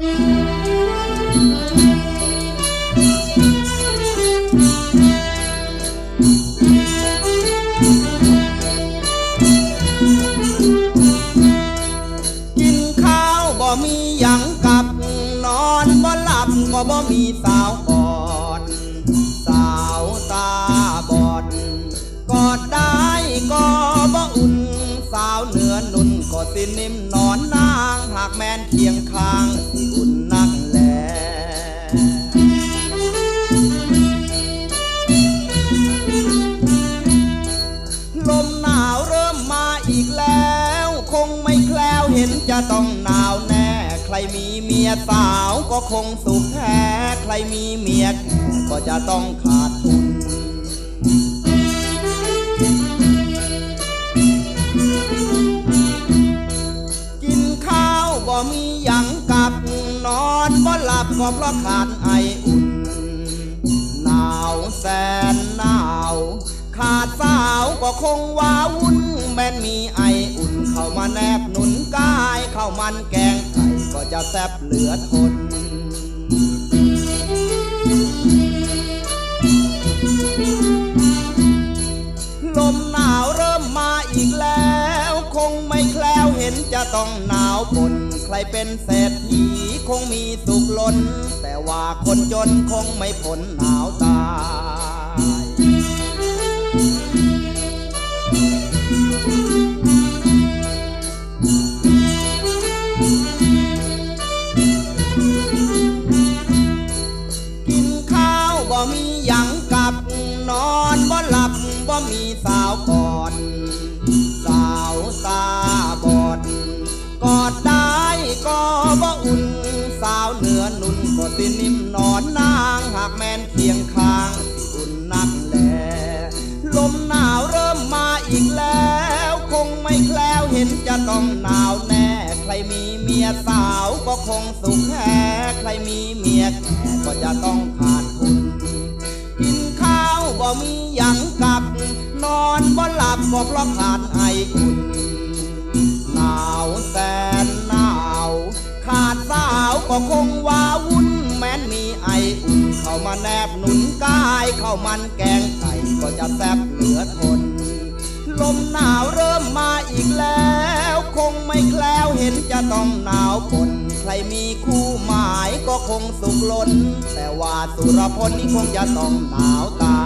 กินข้าวบ่มีหยังกับนอนบ่หลับก็บ่มีสาวกอด สาวตาบอด กอดได้ก็บ่อุ่น สาวเหนือนุ่นก็สินิ่มนอนนางหากแม่นเคียงข้า จะต้องหนาวแน่ ใครมีเมียสาวก็คงสุขแท้ ใครมีเมียแก่ก็จะต้องขาดทุน กินข้าวบ่มีหยังกับนอนบ่หลับก็เพราะขาดไออุ่น หนาวแสนหนาวขาดสาวก็คงว้าวุ่นแม้นมีไออุ่นเข้ามาแนบายข้าวมันแกงไก่ก็จะแซบเหลือทน ลมหนาวเริ่มมาอีกแล้ว คงไม่แคล้วเห็นจะต้องหนาวปนใครเป็นเศรษฐีคงมีสุขล้น แต่ว่าคนจนคงไม่พ้นหนาวตา มีหยังกับนอนบ่หลับบ่มีสาวกอนสาวตาบอดกอดได้ก็บ่อุ่น สาวเหนือนุ่นก็สินิ่มนอนนางหากแม่นเคียงข้างอุ่นนักแลลมหนาวเริ่มมาอีกแล้ว คงไม่แคล้วเห็นจะต้องหนาวแน่ ใครมีเมียสาวก็คงสุขแท้ใครมีเมียแก่ก็จะต้อง บ่หลับก็เพราะขาดไออุ่นหนาวแสนหนาว ขาดสาวก็คงว้าวุ่นแม้นมีไออุ่นเข้ามาแนบหนุนกายเข้ามันแกงไก่ก็จะแซบเหลือทน ลมหนาวเริ่มมาอีกแล้ว คงไม่แคล้วเห็นจะต้องหนาวปนใครมีคู่หมายก็คงสุขล้น แต่ว่าสุรพลนี่คงจะต้องหนาวตา